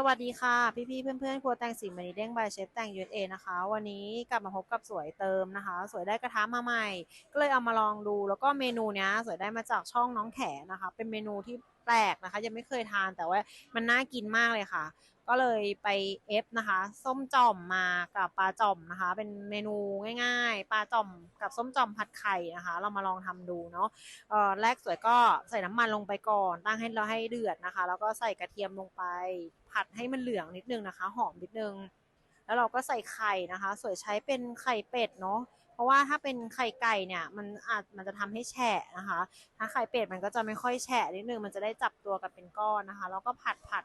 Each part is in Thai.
สวัสดีค่ะ พี่ๆเพื่อนๆครัวแต่งสีมณีเด้งบายเชฟแต่งยูเอนะคะ วันนี้กลับมาพบกับสวยเติมนะคะ สวยได้กระทะมาใหม่ ก็เลยเอามาลองดู แล้วก็เมนูเนี้ยสวยได้มาจากช่องน้องแขนะคะ เป็นเมนูที่แปลกนะคะ ยังไม่เคยทานแต่ว่ามันน่ากินมากเลยค่ะ ก็เลยไปเอฟนะคะ ส้มจ่อมมากับปลาจ่อมนะคะ เป็นเมนูง่าย ๆ ปลาจ่อมกับส้มจ่อมผัดไข่นะคะ เรามาลองทำดูเนาะเออแรกสวยก็ใส่น้ำมันลงไปก่อน ตั้งให้เราให้เดือดนะคะ แล้วก็ใส่กระเทียมลงไป ผัดให้มันเหลืองนิดนึงนะคะ หอมนิดนึง แล้วเราก็ใส่ไข่นะคะ สวยใช้เป็นไข่เป็ดเนาะ ราะว่าถ้าเป็นไข่ไก่เนี่ย มันอาจมันจะทำให้แฉะนะคะ ถ้าไข่เป็ดมันก็จะไม่ค่อยแฉะนิดนึงมันจะได้จับตัวกันเป็นก้อนนะคะ แล้วก็ผัดผัด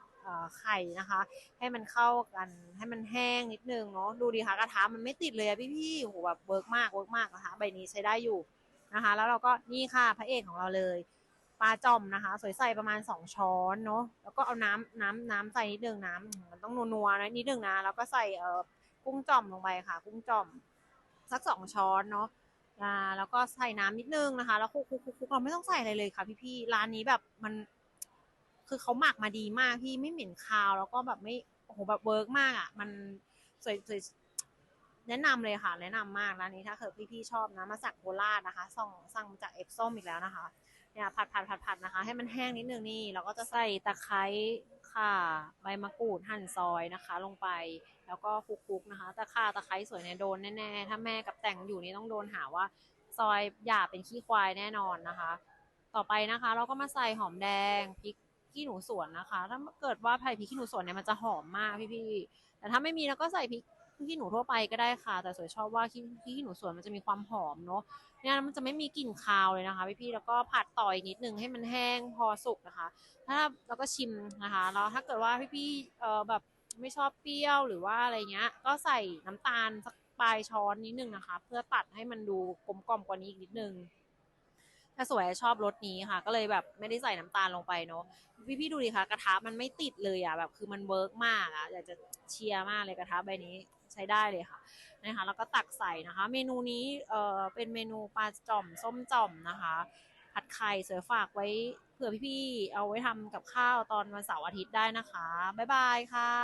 ไข่นะคะ ให้มันเข้ากันให้มันแห้งนิดนึงเนาะดูดีค่ะกระทะมันไม่ติดเลยอะพี่ๆโหแบบเวิร์กมากเวิร์กมากนะคะใบนี้ใช้ได้อยู่นะคะ แล้วเราก็นี่ค่ะพระเอกของเราเลยปลาจอมนะคะ สวยใส่ประมาณ 2 ช้อนเนาะแล้วก็เอาน้ำน้ำน้ำใส่นิดนึงน้ำมันต้องนัวๆนะนิดนึงนะแล้วก็ใส่เอ่อกุ้งจอมลงไปค่ะ กุ้งจอม สักสองช้อนเนาะแล้วก็ใส่น้ำนิดนึงนะคะ แล้วคลุกคลุกคลุกเราไม่ต้องใส่อะไรเลยค่ะ พี่ๆร้านนี้แบบมัน คือเขาหมักมาดีมากพี่ไม่เหม็นคาว แล้วก็แบบไม่โอ้โหแบบเวิร์กมากอะ มันสวยสวยแนะนำเลยค่ะ แนะนำมากร้านนี้ถ้าเกิดพี่ๆชอบนะมาจากโคราชนะคะสั่งสั่งมาจากเอฟส้มอีกแล้วนะคะ เนี่ยผัดผัดผัดผัดนะคะ ให้มันแห้งนิดนึงนี่ เราก็จะใส่ตะไคร้ข่าใบมะกรูดหั่นซอยนะคะ ลงไปแล้วก็คลุกๆนะคะตะข่าตะไคร้สวยเนี่ยโดนแน่ๆถ้าแม่กับแต่งอยู่นี่ต้องโดนหาว่าซอยหยาบเป็นขี้ควายแน่นอนนะคะ ต่อไปนะคะ เราก็มาใส่หอมแดงพริกขี้หนูสวนนะคะ ถ้าเกิดว่าใส่พริกขี้หนูสวนเนี่ยมันจะหอมมากพี่ๆแต่ถ้าไม่มีเราก็ใส่พริก ขี้หนูทั่วไปก็ได้ค่ะ แต่สวยชอบว่าขี้ขี้หนูสวนมันจะมีความหอมเนาะเนี่ยมันจะไม่มีกลิ่นคาวเลยนะคะพี่ๆแล้วก็ผัดต่ออีกนิดนึงให้มันแห้งพอสุกนะคะ ถ้าแล้วก็ชิมนะคะแล้วถ้าเกิดว่าพี่ๆเออแบบไม่ชอบเปรี้ยวหรือว่าอะไรเงี้ย ก็ใส่น้ำตาลสักปลายช้อนนิดนึงนะคะ เพื่อตัดให้มันดูกลมกล่อมกว่านี้อีกนิดนึงถ้าสวยชอบรสนี้ค่ะ ก็เลยแบบไม่ได้ใส่น้ำตาลลงไปเนาะพี่พี่ดูดิค่ะกระทะมันไม่ติดเลยอะแบบคือมันเวิร์กมากอะอยากจะเชียร์มากเลยกระทะใบนี้ ใช้ได้เลยค่ะนะคะแล้วก็ตักใส่นะคะ เมนูนี้เอ่อเป็นเมนูปลาจ่อมส้มจ่อมนะคะผัดไข่เสือฝากไว้เผื่อพี่ๆเอาไว้ทำกับข้าวตอนวันเสาร์อาทิตย์ได้นะคะ บ๊ายบายค่ะ